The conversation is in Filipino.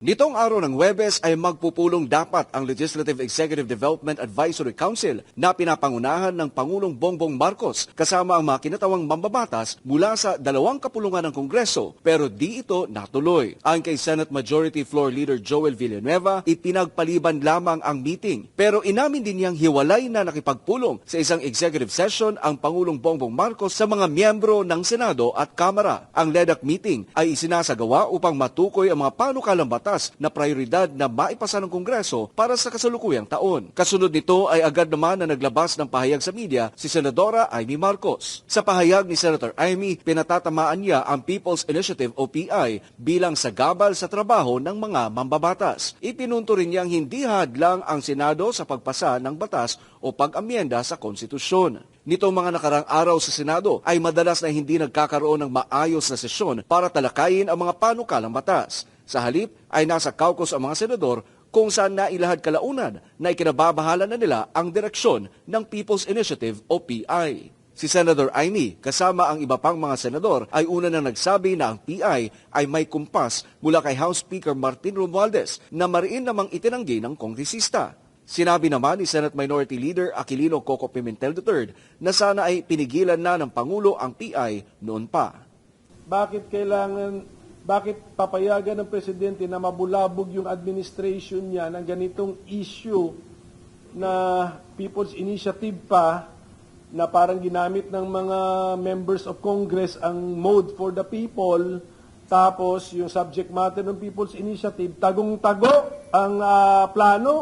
Nitong araw ng Webes ay magpupulong dapat ang Legislative Executive Development Advisory Council na pinapangunahan ng Pangulong Bongbong Marcos kasama ang mga kinatawang mambabatas mula sa dalawang kapulungan ng Kongreso pero di ito natuloy. Ang kay Senate Majority Floor Leader Joel Villanueva, ipinagpaliban lamang ang meeting pero inamin din niyang hiwalay na nakipagpulong sa isang executive session ang Pangulong Bongbong Marcos sa mga miyembro ng Senado at Kamara. Ang LEDAC meeting ay isinasagawa upang matukoy ang mga panukalang batas na prioridad na maipasa ng Kongreso para sa kasalukuyang taon. Kasunod nito ay agad naman na naglabas ng pahayag sa media si Senadora Amy Marcos. Sa pahayag ni Senator Amy, pinatatamaan niya ang People's Initiative o PI bilang sagabal sa trabaho ng mga mambabatas. Ipinunto rin niyang hindi hadlang ang Senado sa pagpasa ng batas o pag-amyenda sa konstitusyon. Nitong mga nakarang araw sa Senado ay madalas na hindi nagkakaroon ng maayos na sesyon para talakayin ang mga panukalang batas. Sa halip ay nasa caucus ang mga senador kung saan nailahad kalaunan na ikinababahala na nila ang direksyon ng People's Initiative o PI. Si Senator Amy kasama ang iba pang mga senador ay una nang nagsabi na ang PI ay may kumpas mula kay House Speaker Martin Romualdez na mariin namang itinanggi ng kongresista. Sinabi naman ni Senate Minority Leader Aquilino Coco Pimentel III na sana ay pinigilan na ng Pangulo ang PI noon pa. bakit kailangan, bakit papayagan ng presidente na mabulabog yung administration niya ng ganitong issue na People's Initiative pa na parang ginamit ng mga members of Congress ang mode for the people tapos yung subject matter ng People's Initiative tagong-tago ang ah, plano